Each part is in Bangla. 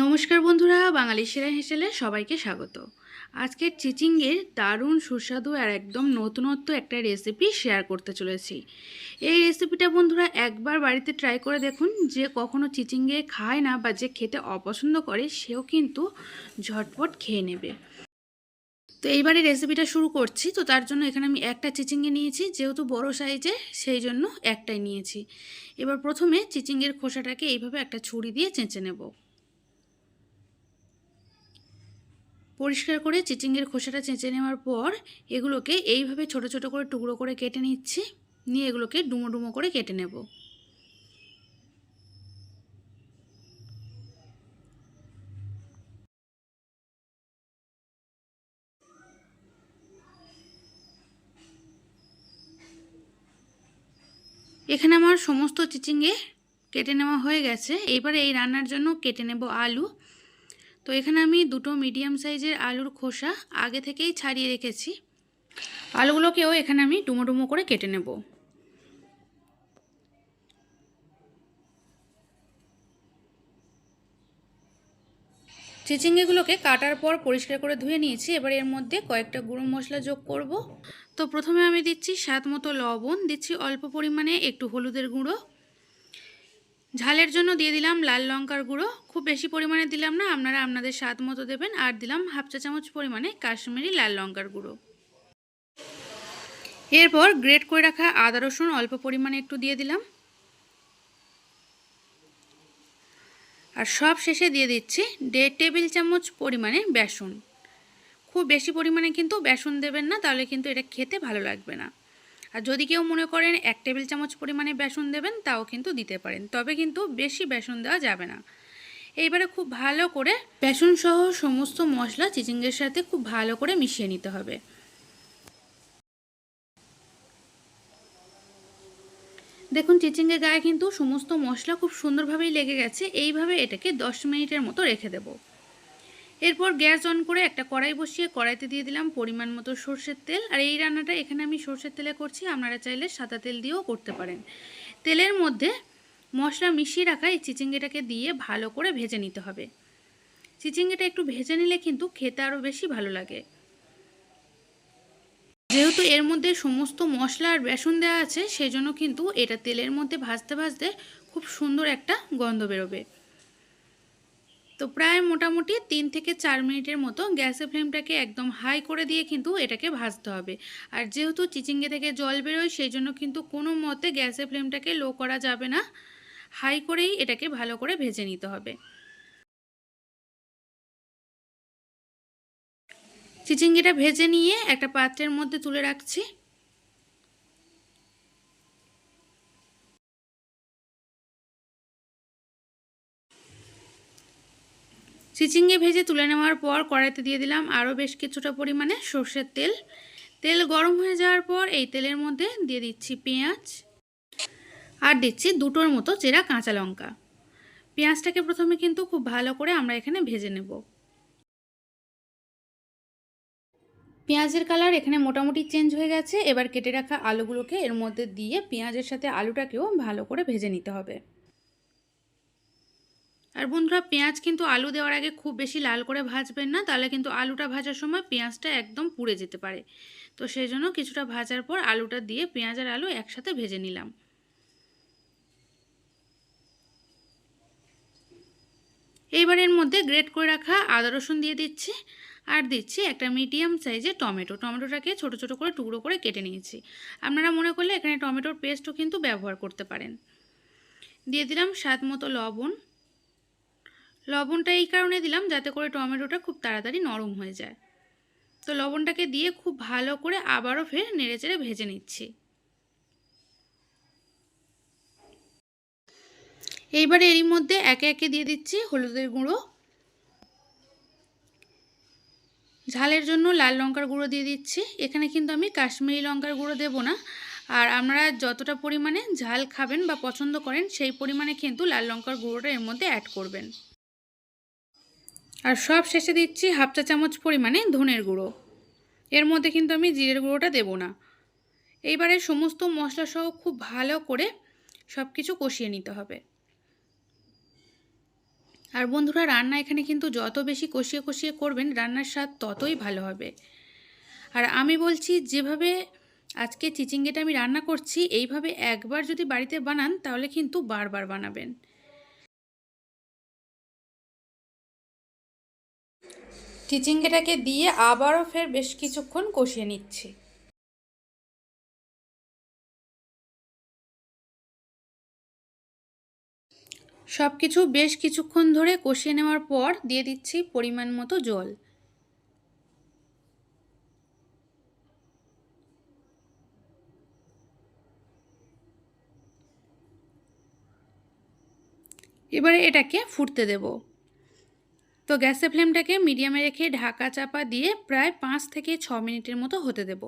নমস্কার বন্ধুরা, বাঙালি সেরা হেসেলে সবাইকে স্বাগত। আজকের চিচিংয়ের দারুণ, সুস্বাদু আর একদম নতুনত্ব একটা রেসিপি শেয়ার করতে চলেছি। এই রেসিপিটা বন্ধুরা একবার বাড়িতে ট্রাই করে দেখুন, যে কখনো চিচিংয়ে খায় না বা যে খেতে অপছন্দ করে, সেও কিন্তু ঝটপট খেয়ে নেবে। তো এইবারে রেসিপিটা শুরু করছি, তো তার জন্য এখানে আমি একটা চিচিংয়ে নিয়েছি, যেহেতু বড় সাইজে সেই জন্য একটাই নিয়েছি। এবার প্রথমে চিচিংয়ের খোসাটাকে এইভাবে একটা ছুরি দিয়ে চেঁচে নেব। পরিষ্কার করে চিচিংয়ের খোসাটা চেঁচে নেওয়ার পর এগুলোকে এইভাবে ছোট ছোট করে টুকরো করে কেটে নিচ্ছি। নিয়ে এগুলোকে ডুমো ডুমো করে কেটে নেব। এখানে আমার সমস্ত চিচিঙ্গে কেটে নেওয়া হয়ে গেছে। এবারে এই রান্নার জন্য কেটে নেব আলু। তো এখানে আমি দুটো মিডিয়াম সাইজের আলুর খোসা আগে থেকেই ছাড়িয়ে রেখেছি। আলুগুলোকেও এখানে আমি ডুমো ডুমো করে কেটে নেব। চিচিঙ্গিগুলোকে কাটার পর পরিষ্কার করে ধুয়ে নিয়েছি। এবার এর মধ্যে কয়েকটা গুঁড়ো মশলা যোগ করব। তো প্রথমে আমি দিচ্ছি স্বাদ মতো লবণ, দিচ্ছি অল্প পরিমাণে একটু হলুদের গুঁড়ো ঝালের জন্য দিয়ে দিলাম লাল লঙ্কার গুঁড়ো। খুব বেশি পরিমাণে দিলাম না, আপনারা আপনাদের স্বাদ মতো দেবেন। আর দিলাম হাফ চা চামচ পরিমাণে কাশ্মীরি লাল লঙ্কার গুঁড়ো। এরপর গ্রেট করে রাখা আদা রসুন অল্প পরিমাণে একটু দিয়ে দিলাম। আর সব শেষে দিয়ে দিচ্ছি দেড় টেবিল চামচ পরিমাণে বেসন। খুব বেশি পরিমাণে কিন্তু বেসন দেবেন না, তাহলে কিন্তু এটা খেতে ভালো লাগবে না। আর যদি কেউ মনে করেন এক টেবিল চামচ পরিমাণে বেসন দেবেন, তাও কিন্তু দিতে পারেন। তবে কিন্তু বেশি বেসন দেওয়া যাবে না। এইবারে খুব ভালো করে বেসন সহ সমস্ত মশলা চিচিঙ্গের সাথে খুব ভালো করে মিশিয়ে নিতে হবে। দেখুন চিচিঙ্গের গায়ে কিন্তু সমস্ত মশলা খুব সুন্দরভাবেই লেগে গেছে। এইভাবে এটাকে দশ মিনিটের মতো রেখে দেবো। এরপর গ্যাস অন করে একটা কড়াই বসিয়ে কড়াইতে দিয়ে দিলাম পরিমাণ মতো সর্ষের তেল। আর এই রান্নাটা এখানে আমি সর্ষের তেলে করছি, আপনারা চাইলে সাদা তেল দিয়েও করতে পারেন। তেলের মধ্যে মশলা মিশিয়ে রাখা এই চিচিঙ্গিটাকে দিয়ে ভালো করে ভেজে নিতে হবে। চিচিঙ্গিটা একটু ভেজে নিলে কিন্তু খেতে আরও বেশি ভালো লাগে। যেহেতু এর মধ্যে সমস্ত মশলা আর বেসন দেওয়া আছে সেই জন্য কিন্তু এটা তেলের মধ্যে ভাজতে ভাজতে খুব সুন্দর একটা গন্ধ বেরোবে। তো প্রায় মোটামুটি তিন থেকে চার মিনিটের মতো গ্যাসের ফ্লেমটাকে একদম হাই করে দিয়ে কিন্তু এটাকে ভাজতে হবে। আর যেহেতু চিচিঙ্গে থেকে জল বেরোয়, সেই জন্য কিন্তু কোনো মতে গ্যাসের ফ্লেমটাকে লো করা যাবে না। হাই করেই এটাকে ভালো করে ভেজে নিতে হবে। চিচিঙ্গিটা ভেজে নিয়ে একটা পাত্রের মধ্যে তুলে রাখছি। চিচিঙ্গে ভেজে তুলে নেওয়ার পর কড়াইতে দিয়ে দিলাম আরও বেশ কিছুটা পরিমাণে সর্ষের তেল। তেল গরম হয়ে যাওয়ার পর এই তেলের মধ্যে দিয়ে দিচ্ছি পেঁয়াজ আর দিচ্ছি দুটোর মতো চেরা কাঁচা লঙ্কা। পেঁয়াজটাকে প্রথমে কিন্তু খুব ভালো করে আমরা এখানে ভেজে নেব। পেঁয়াজের কালার এখানে মোটামুটি চেঞ্জ হয়ে গেছে। এবার কেটে রাখা আলুগুলোকে এর মধ্যে দিয়ে পেঁয়াজের সাথে আলুটাকেও ভালো করে ভেজে নিতে হবে। আর বন্ধুরা, পেঁয়াজ কিন্তু আলু দেওয়ার আগে খুব বেশি লাল করে ভাজবেন না, তাহলে কিন্তু আলুটা ভাজার সময় পেঁয়াজটা একদম পুড়ে যেতে পারে। তো সেই জন্য কিছুটা ভাজার পর আলুটা দিয়ে পেঁয়াজ আর আলু একসাথে ভেজে নিলাম। এইবার এর মধ্যে গ্রেট করে রাখা আদা রসুন দিয়ে দিচ্ছি, আর দিচ্ছি একটা মিডিয়াম সাইজের টমেটো। টমেটোটাকে ছোট ছোট করে টুকরো করে কেটে নিয়েছি। আপনারা মনে করলে এখানে টমেটোর পেস্টও কিন্তু ব্যবহার করতে পারেন। দিয়ে দিলাম স্বাদ মতো লবণ। লবণটা এই কারণে দিলাম যাতে করে টমেটোটা খুব তাড়াতাড়ি নরম হয়ে যায়। তো লবণটাকে দিয়ে খুব ভালো করে আবারও ফের নেড়েচেড়ে ভেজে নিচ্ছি। এইবার এরই মধ্যে একে একে দিয়ে দিচ্ছি হলুদের গুঁড়ো। ঝালের জন্য লাল লঙ্কার গুঁড়ো দিয়ে দিচ্ছি। এখানে কিন্তু আমি কাশ্মীরি লঙ্কার গুঁড়ো দেবো না। আর আপনারা যতটা পরিমাণে ঝাল খাবেন বা পছন্দ করেন, সেই পরিমাণে কিন্তু লাল লঙ্কার গুঁড়োটা এর মধ্যে অ্যাড করবেন। আর সব শেষে দিচ্ছি হাফ চা চামচ পরিমাণে ধনের গুঁড়ো। এর মধ্যে কিন্তু আমি জিরের গুঁড়োটা দেবো না। এইবারে সমস্ত মশলা সহ খুব ভালো করে সব কিছু কষিয়ে নিতে হবে। আর বন্ধুরা, রান্না এখানে কিন্তু যত বেশি কষিয়ে কষিয়ে করবেন, রান্নার স্বাদ ততই ভালো হবে। আর আমি বলছি, যেভাবে আজকে চিচিঙ্গেটা আমি রান্না করছি, এইভাবে একবার যদি বাড়িতে বানান, তাহলে কিন্তু বারবার বানাবেন। চিচিঙ্গেটাকে দিয়ে আবারও ফের বেশ কিছুক্ষণ কষিয়ে নিচ্ছি। সব কিছু বেশ কিছুক্ষণ ধরে কষিয়ে নেওয়ার পর দিয়ে দিচ্ছি পরিমাণ মতো জল। এবারে এটাকে ফুটতে দেব। তো গ্যাসের ফ্লেমটাকে মিডিয়ামে রেখে ঢাকা চাপা দিয়ে প্রায় পাঁচ থেকে ছ মিনিটের মতো হতে দেব।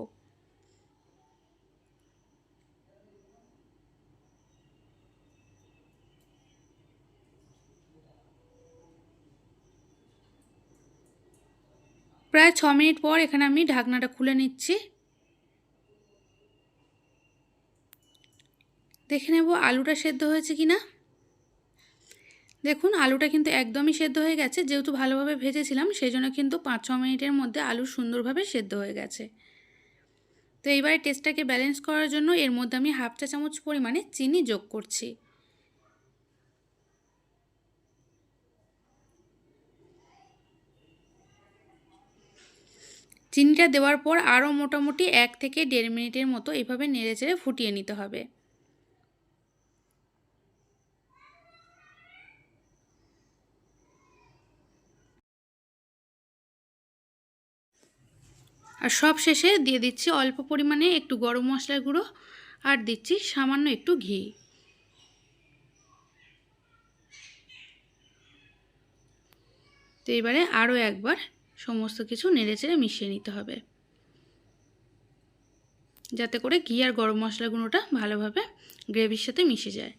প্রায় ছ মিনিট পর এখানে আমি ঢাকনাটা খুলে নিচ্ছি। দেখে নেব আলুটা সেদ্ধ হয়েছে কি না দেখুন, আলুটা কিন্তু একদমই সেদ্ধ হয়ে গেছে। যেহেতু ভালোভাবে ভেজেছিলাম সেই জন্য কিন্তু পাঁচ ছ মিনিটের মধ্যে আলু সুন্দরভাবে সেদ্ধ হয়ে গেছে। তো এইবারে টেস্টটাকে ব্যালেন্স করার জন্য এর মধ্যে আমি হাফ চা চামচ পরিমাণে চিনি যোগ করছি। চিনিটা দেওয়ার পর আরও মোটামুটি এক থেকে দেড় মিনিটের মতো এভাবে নেড়ে চেড়ে ফুটিয়ে নিতে হবে। আর সব শেষে দিয়ে দিচ্ছি অল্প পরিমাণে একটু গরম মশলার গুঁড়ো আর দিচ্ছি সামান্য একটু ঘি। তো এবারে আরও একবার সমস্ত কিছু নেড়েচেড়ে মিশিয়ে নিতে হবে। যাতে করে ঘি আর গরম মশলা গুঁড়োটা ভালোভাবে গ্রেভির সাথে মিশে যায়।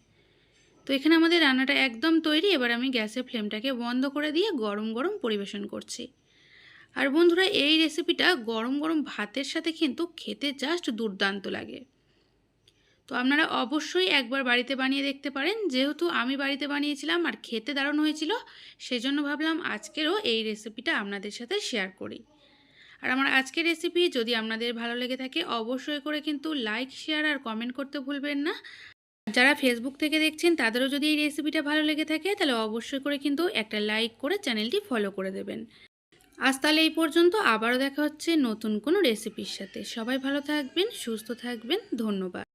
তো এখানে আমাদের রান্নাটা একদম তৈরি, এবার আমি গ্যাসের ফ্লেমটাকে বন্ধ করে দিয়ে গরম গরম পরিবেশন করছি। আর বন্ধুরা, এই রেসিপিটা গরম গরম ভাতের সাথে কিন্তু খেতে জাস্ট দুর্দান্ত লাগে। তো আপনারা অবশ্যই একবার বাড়িতে বানিয়ে দেখতে পারেন। যেহেতু আমি বাড়িতে বানিয়েছিলাম আর খেতে দারুণ হয়েছিল, সেজন্য ভাবলাম আজকেরও এই রেসিপিটা আপনাদের সাথে শেয়ার করি। আর আমার আজকের রেসিপি যদি আপনাদের ভালো লেগে থাকে, অবশ্যই করে কিন্তু লাইক শেয়ার আর কমেন্ট করতে ভুলবেন না। যারা ফেসবুক থেকে দেখছেন, তাদেরও যদি এই রেসিপিটা ভালো লেগে থাকে, তাহলে অবশ্যই করে কিন্তু একটা লাইক করে চ্যানেলটি ফলো করে দেবেন। আজ তাহলে এই পর্যন্ত। আবারও দেখা হচ্ছে নতুন কোনো রেসিপির সাথে। সবাই ভালো থাকবেন, সুস্থ থাকবেন। ধন্যবাদ।